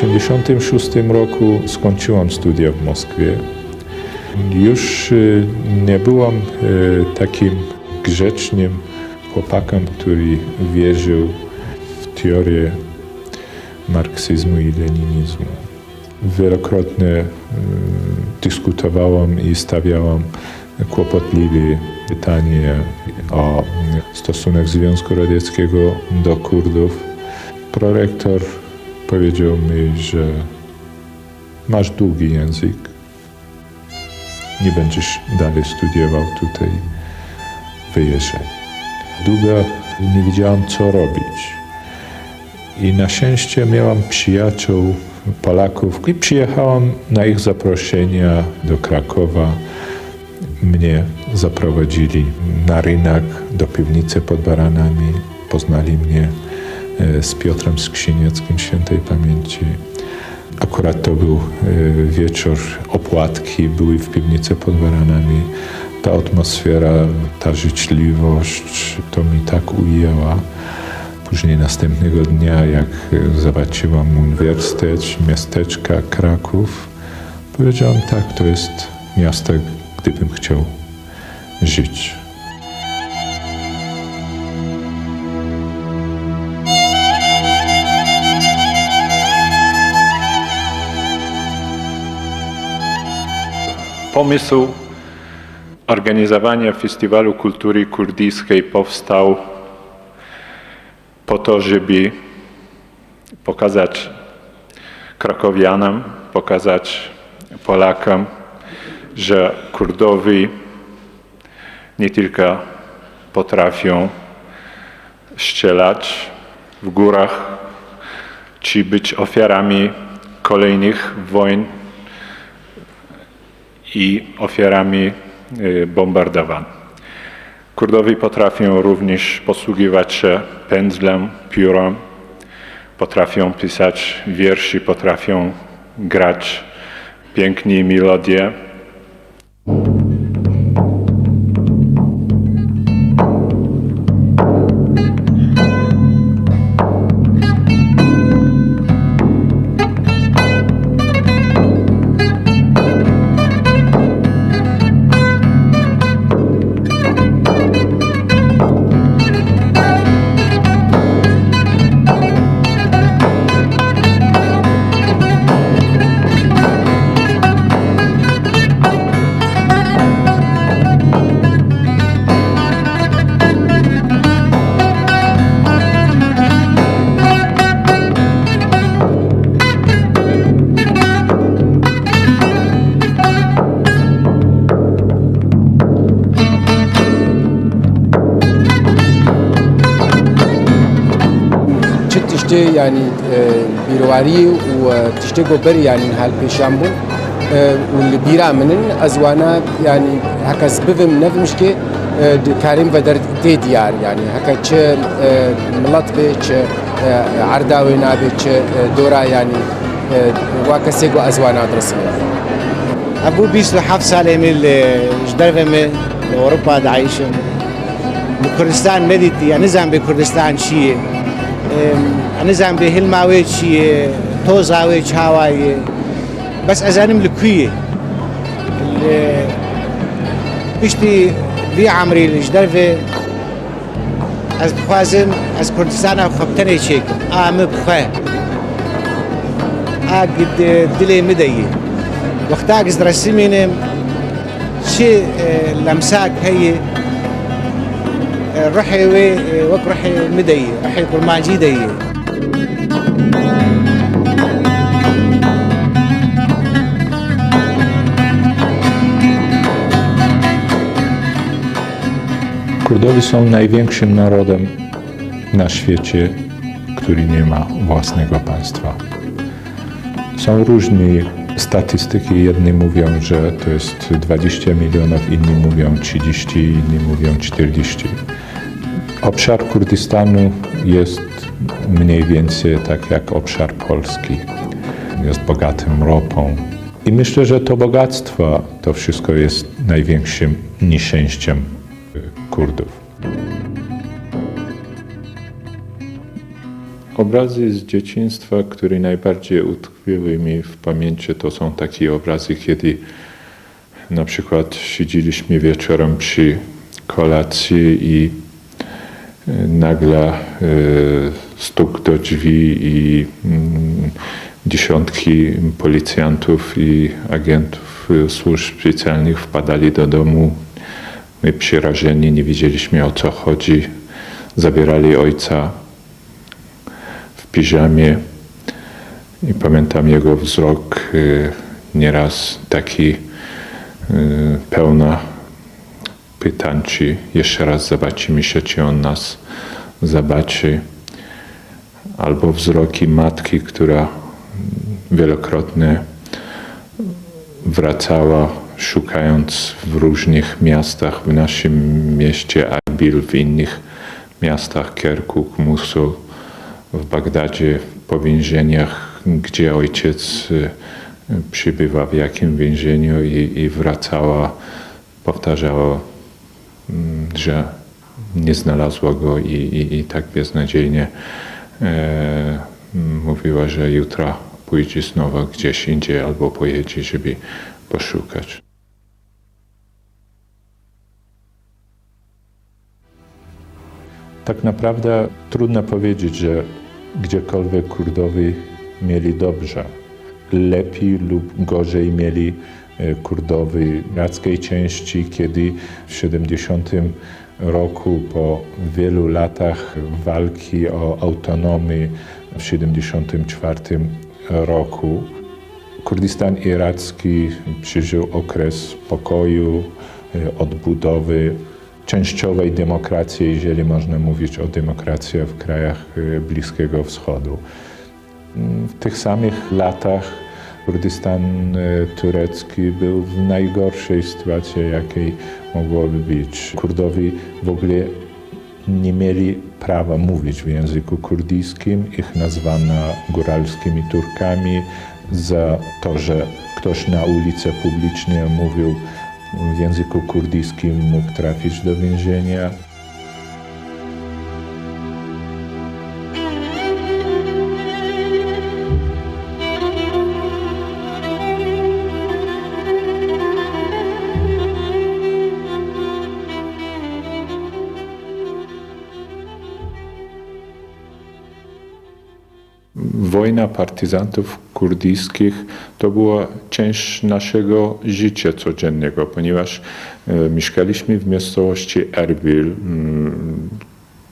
1986 roku skończyłam studia w Moskwie. Już y, nie byłam y, takim grzecznym chłopakiem, który wierzył w teorię marksyzmu i leninizmu. Wielokrotnie y, dyskutowałam i stawiałam kłopotliwe pytanie o stosunek Związku Radzieckiego do Kurdów. Prorektor powiedział mi, że masz długi język, nie będziesz dalej studiował tutaj, wyjeżdżaj. Długo nie wiedziałam, co robić. I na szczęście miałam przyjaciół Polaków i przyjechałam na ich zaproszenia do Krakowa. Mnie zaprowadzili na rynek, do piwnicy pod Baranami. Poznali mnie z Piotrem Skrzynieckim świętej pamięci. Akurat to był e, wieczór, opłatki były w piwnicy pod Baranami. Ta atmosfera, ta życzliwość, to mi tak ujęła. Później następnego dnia, jak e, zobaczyłam uniwersytet, miasteczka Kraków, powiedziałam tak, to jest miasto, gdybym chciał żyć. Pomysł. Organizowania Festiwalu Kultury Kurdyjskiej powstał po to, żeby pokazać krakowianom, pokazać Polakom, że Kurdowie nie tylko potrafią strzelać w górach, czy być ofiarami kolejnych wojen i ofiarami y, bombardowań. Kurdowie potrafią również posługiwać się pędzlem, piórem, potrafią pisać wierszy, potrafią grać pięknie melodie. تشته یعنی بیرواری و تشته گوبر یعنی هل پیشان بون و بیرا منن از وانا یعنی هکس بفهم نفهمش که کاریم و در تی دیار یعنی هکا چه ملت به چه عرداوی نابه چه دورا یعنی واکسی گو از وانا درسیم ابو 27 ساله من جدرفه من اوروبا دا عايشم بكردستان مديت يعني نظام بكردستان شيء نزانم بێ هلماوێ چیە تۆزاوێ چاوایە بەس ئەزانم لە کویە پشتی وی عمری لەش دەرێ ئەس بخوازم ئەس کوردستانە خەبتەنێ چێکم ئامە بخێ ئاگد دلێ مدەیە وەختاگز ڕسیمێنم چێ لەمساک هەیە وك روحي مدي روحي قرماجي دي Kurdowie są największym narodem na świecie, który nie ma własnego państwa. Są różne statystyki. Jedni mówią, że to jest 20 milionów, inni mówią 30, inni mówią 40. Obszar Kurdystanu jest mniej więcej tak jak obszar Polski. Jest bogatym ropą. I myślę, że to bogactwo, to wszystko jest największym nieszczęściem Kurdów. Obrazy z dzieciństwa, które najbardziej utkwiły mi w pamięci, to są takie obrazy, kiedy na przykład siedzieliśmy wieczorem przy kolacji i e, nagle e, stuk do drzwi i mm, dziesiątki policjantów i agentów e, służb specjalnych wpadali do domu. My przerażeni, nie wiedzieliśmy o co chodzi. Zabierali ojca w piżamie i pamiętam jego wzrok y, nieraz taki y, pełna pytań, czy jeszcze raz zobaczymy się, czy on nas zobaczy. Albo wzroki matki, która wielokrotnie wracała, szukając w różnych miastach, w naszym mieście Erbil, w innych miastach, Kerkuk, Musul, w Bagdadzie, po więzieniach, gdzie ojciec y, przybywa, w jakim więzieniu i, i wracała, powtarzała, że nie znalazła go i, i, i tak beznadziejnie e, mówiła, że jutro pójdzie znowu gdzieś indziej albo pojedzie, żeby poszukać. Tak naprawdę trudno powiedzieć, że gdziekolwiek Kurdowie mieli dobrze. Lepiej lub gorzej mieli e, Kurdowie w irackiej części, kiedy w 70 roku, po wielu latach walki o autonomię w 74 roku, Kurdystan iracki przeżył okres pokoju, e, odbudowy, częściowej demokracji, jeżeli można mówić o demokracji w krajach e, Bliskiego Wschodu. W tych samych latach Kurdystan e, turecki był w najgorszej sytuacji, jakiej mogłoby być. Kurdowie w ogóle nie mieli prawa mówić w języku kurdyjskim. Ich nazwano góralskimi Turkami za to, że ktoś na ulicy publicznie mówił w języku kurdyjskim, mógł trafić do więzienia. Wojna partyzantów kurdyjskich to była część naszego życia codziennego, ponieważ e, mieszkaliśmy w miejscowości Erbil, mm,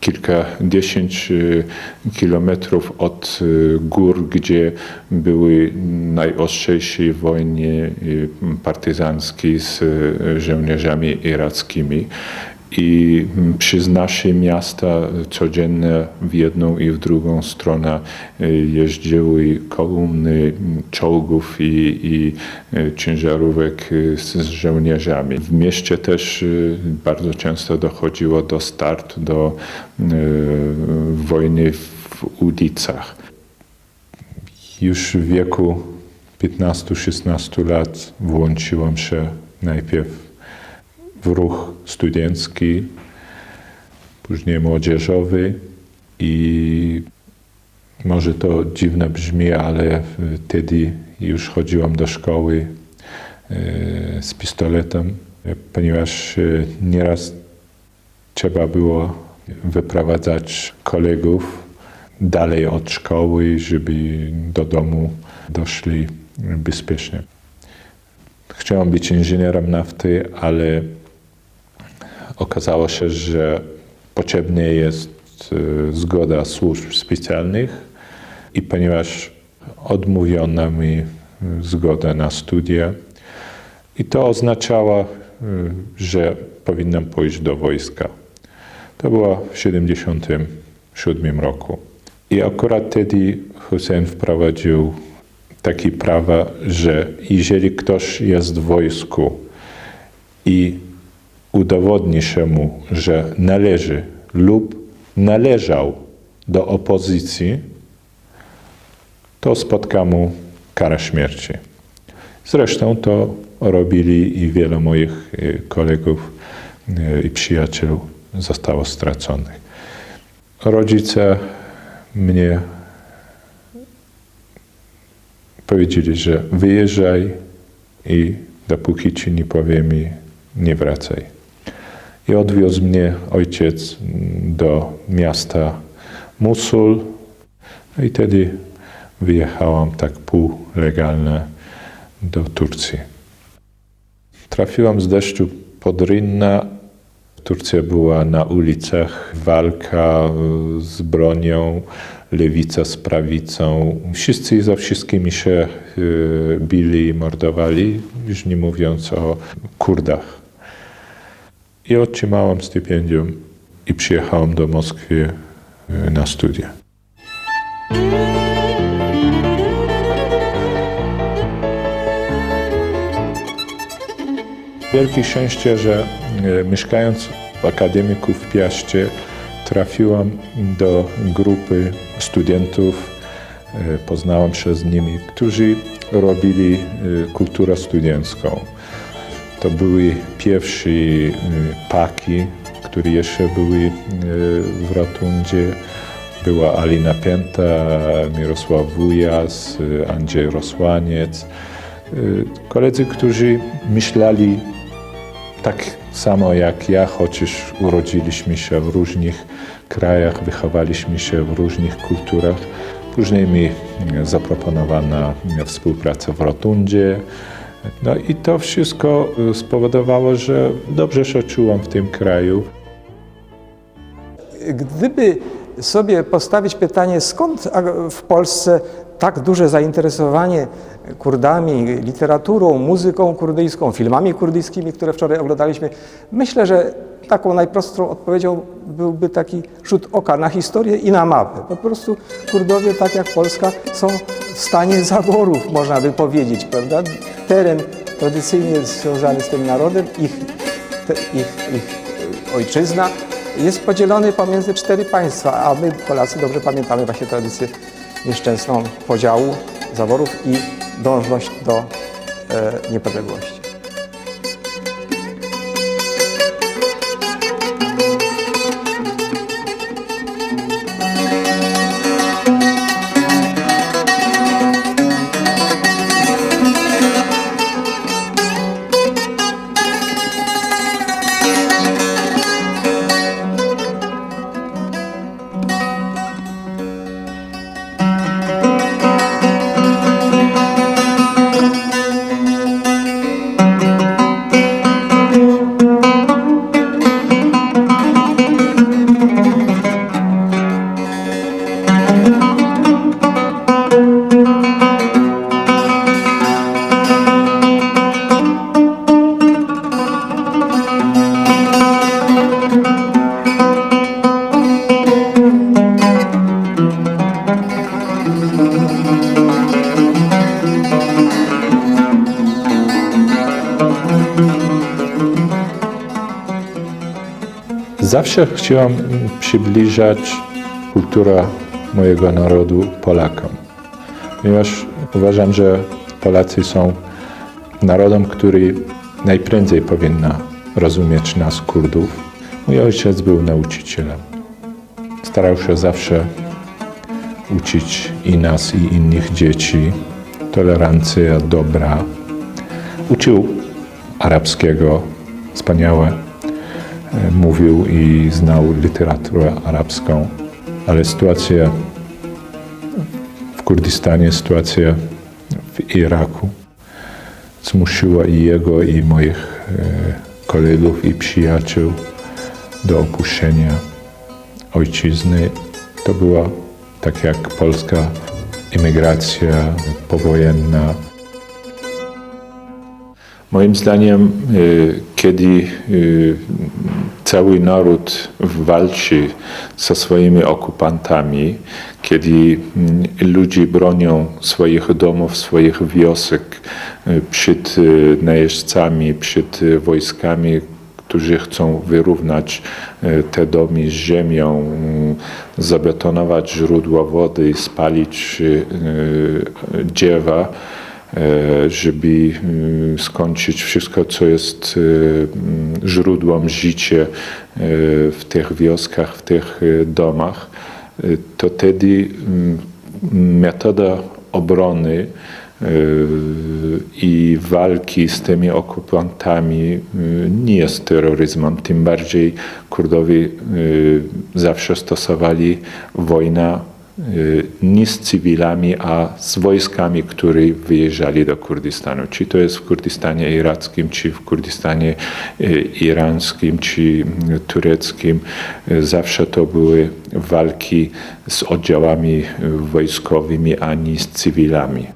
kilkadziesiąt e, kilometrów od e, gór, gdzie były najostrzejsze wojny partyzanckie z żołnierzami irackimi. I przez nasze miasta codziennie w jedną i w drugą stronę jeździły kolumny czołgów i, i e, ciężarówek e, z, z żołnierzami. W mieście też e, bardzo często dochodziło do start, do wojny w ulicach. Już w wieku 15-16 lat włączyłem się najpierw w ruch studencki, później młodzieżowy i może to dziwne brzmi, ale wtedy już chodziłam do szkoły e, z pistoletem, ponieważ e, nieraz trzeba było wyprowadzać kolegów dalej od szkoły, żeby do domu doszli bezpiecznie. Chciałem być inżynierem nafty, ale okazało się, że potrzebna jest e, zgoda służb specjalnych i ponieważ odmówiono mi e, zgodę na studia i to oznaczało, e, że powinnam pójść do wojska. To było w 1977 roku. I akurat wtedy Hussein wprowadził takie prawa, że jeżeli ktoś jest w wojsku i udowodni się mu, że należy lub należał do opozycji, to spotka mu kara śmierci. Zresztą to robili i wielu moich e, kolegów e, i przyjaciół zostało straconych. Rodzice mnie Powiedzieli, że wyjeżdżaj i dopóki ci nie powiemy, nie wracaj. I odwiózł mnie ojciec do miasta Musul. I wtedy wyjechałam tak półlegalnie do Turcji. Trafiłam z deszczu pod Rynna. Turcja była na ulicach, walka y, z bronią, lewica z prawicą. Wszyscy za wszystkimi się y, bili i mordowali, już nie mówiąc o Kurdach. I otrzymałam stypendium i przyjechałam do Moskwy y, na studia. Wielkie szczęście, że e, mieszkając w Akademiku w Piaście trafiłam do grupy studentów, e, poznałam się z nimi, którzy robili e, kulturę studencką. To były pierwsze e, paki, które jeszcze były e, w Rotundzie. Była Alina Pięta, Mirosław Wujas, Andrzej Rosłaniec. E, Koledzy, którzy myśleli tak samo jak ja, chociaż urodziliśmy się w różnych krajach, wychowaliśmy się w różnych kulturach. Później mi zaproponowano współpracę w Rotundzie. No i to wszystko e, spowodowało, że dobrze się czułam w tym kraju. Gdyby sobie postawić pytanie, skąd w Polsce tak duże zainteresowanie Kurdami, literaturą, muzyką kurdyjską, filmami kurdyjskimi, które wczoraj oglądaliśmy, myślę, że taką najprostszą odpowiedzią byłby taki rzut oka na historię i na mapę. Po prostu Kurdowie, tak jak Polska, są w stanie zaborów, można by powiedzieć, prawda? Teren tradycyjnie związany z tym narodem, ich, te, ich, ich ojczyzna jest podzielony pomiędzy cztery państwa, a my Polacy dobrze pamiętamy właśnie tradycję nieszczęsną podziału zaborów i dążność do e, niepodległości. Zawsze chciałam przybliżać kulturę mojego narodu Polakom, ponieważ uważam, że Polacy są narodem, który najprędzej powinna rozumieć nas, Kurdów. Mój ojciec był nauczycielem. Starał się zawsze uczyć i nas, i innych dzieci tolerancja, dobra. Uczył arabskiego, wspaniałe mówił i znał literaturę arabską, ale sytuacja w Kurdystanie, sytuacja w Iraku zmusiła i jego, i moich e, kolegów i przyjaciół do opuszczenia ojczyzny. To była tak jak polska imigracja powojenna. Moim zdaniem, y, kiedy y, cały naród walczy ze swoimi okupantami, kiedy mm, ludzie bronią swoich domów, swoich wiosek y, przed najeźdźcami, przed wojskami, którzy chcą wyrównać te domy z ziemią, mm, zabetonować źródła wody, spalić dziewa, żeby mm, skończyć wszystko, co jest mm, źródłem życia w tych wioskach, w tych domach, to wtedy metoda obrony i walki z tymi okupantami nie jest terroryzmem. Tym bardziej Kurdowie zawsze stosowali wojnę y, nie z cywilami, a z wojskami, które wyjeżdżali do Kurdystanu. Czy to jest w Kurdystanie irackim, czy w Kurdystanie irańskim, czy tureckim. Zawsze to były walki z oddziałami wojskowymi, a nie z cywilami.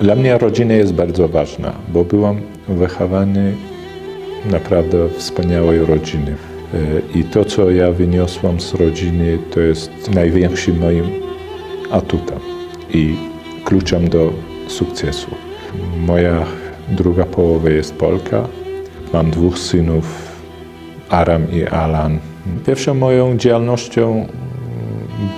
Dla mnie rodzina jest bardzo ważna, bo byłam wychowany naprawdę wspaniałej rodziny. E, I to, co ja wyniosłam z rodziny, to jest największym moim atutem i kluczem do sukcesu. Moja druga połowa jest Polka. Mam dwóch synów, Aram i Alan. Pierwszą moją działalnością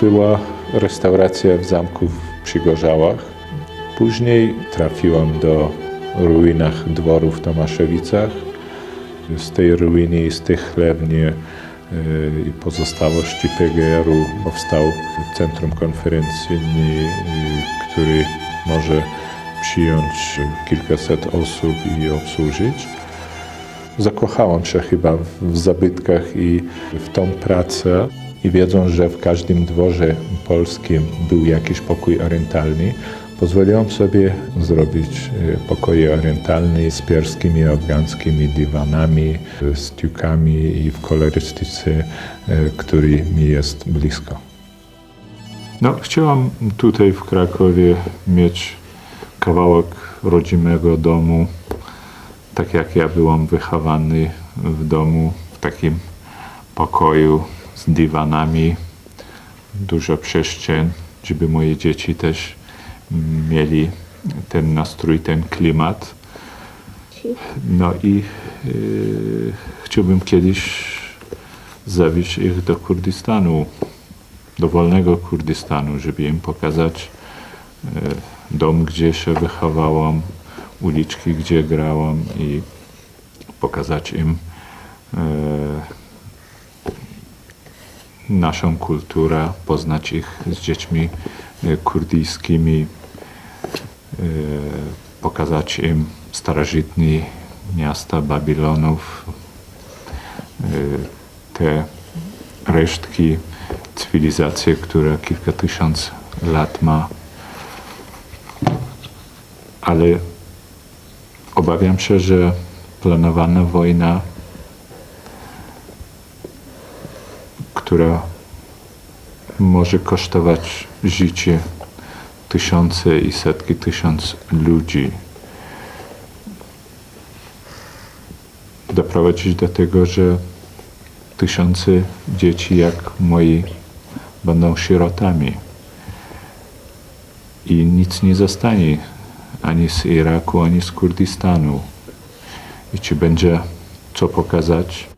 była restauracja w zamku w Przygorzałach. Później trafiłam do ruinach dworu w Tomaszewicach. Z tej ruiny i z tych chlewni e, i pozostałości PGR-u powstał Centrum Konferencyjne, e, który może przyjąć kilkaset osób i obsłużyć. Zakochałam się chyba w zabytkach i w tą pracę. I wiedząc, że w każdym dworze polskim był jakiś pokój orientalny, pozwoliłam sobie zrobić e, pokoje orientalne z perskimi, afgańskimi dywanami, e, z tiukami i w kolorystyce, e, który mi jest blisko. No, chciałam tutaj w Krakowie mieć kawałek rodzimego domu, tak jak ja byłam wychowany w domu, w takim pokoju z dywanami, dużo przestrzeń, żeby moje dzieci też mieli ten nastrój, ten klimat. No i y, chciałbym kiedyś zawieźć ich do Kurdystanu, do wolnego Kurdystanu, żeby im pokazać y, dom, gdzie się wychowałam, uliczki, gdzie grałam i pokazać im y, naszą kulturę, poznać ich z dziećmi y, kurdyjskimi, pokazać im starożytne miasta Babilonów, y, te resztki cywilizacji, która kilka tysiąc lat ma. Ale obawiam się, że planowana wojna która może kosztować życie tysiące i setki tysiąc ludzi. Doprowadzić do tego, że tysiące dzieci jak moi będą sierotami. I nic nie zostanie ani z Iraku, ani z Kurdystanu. I czy będzie co pokazać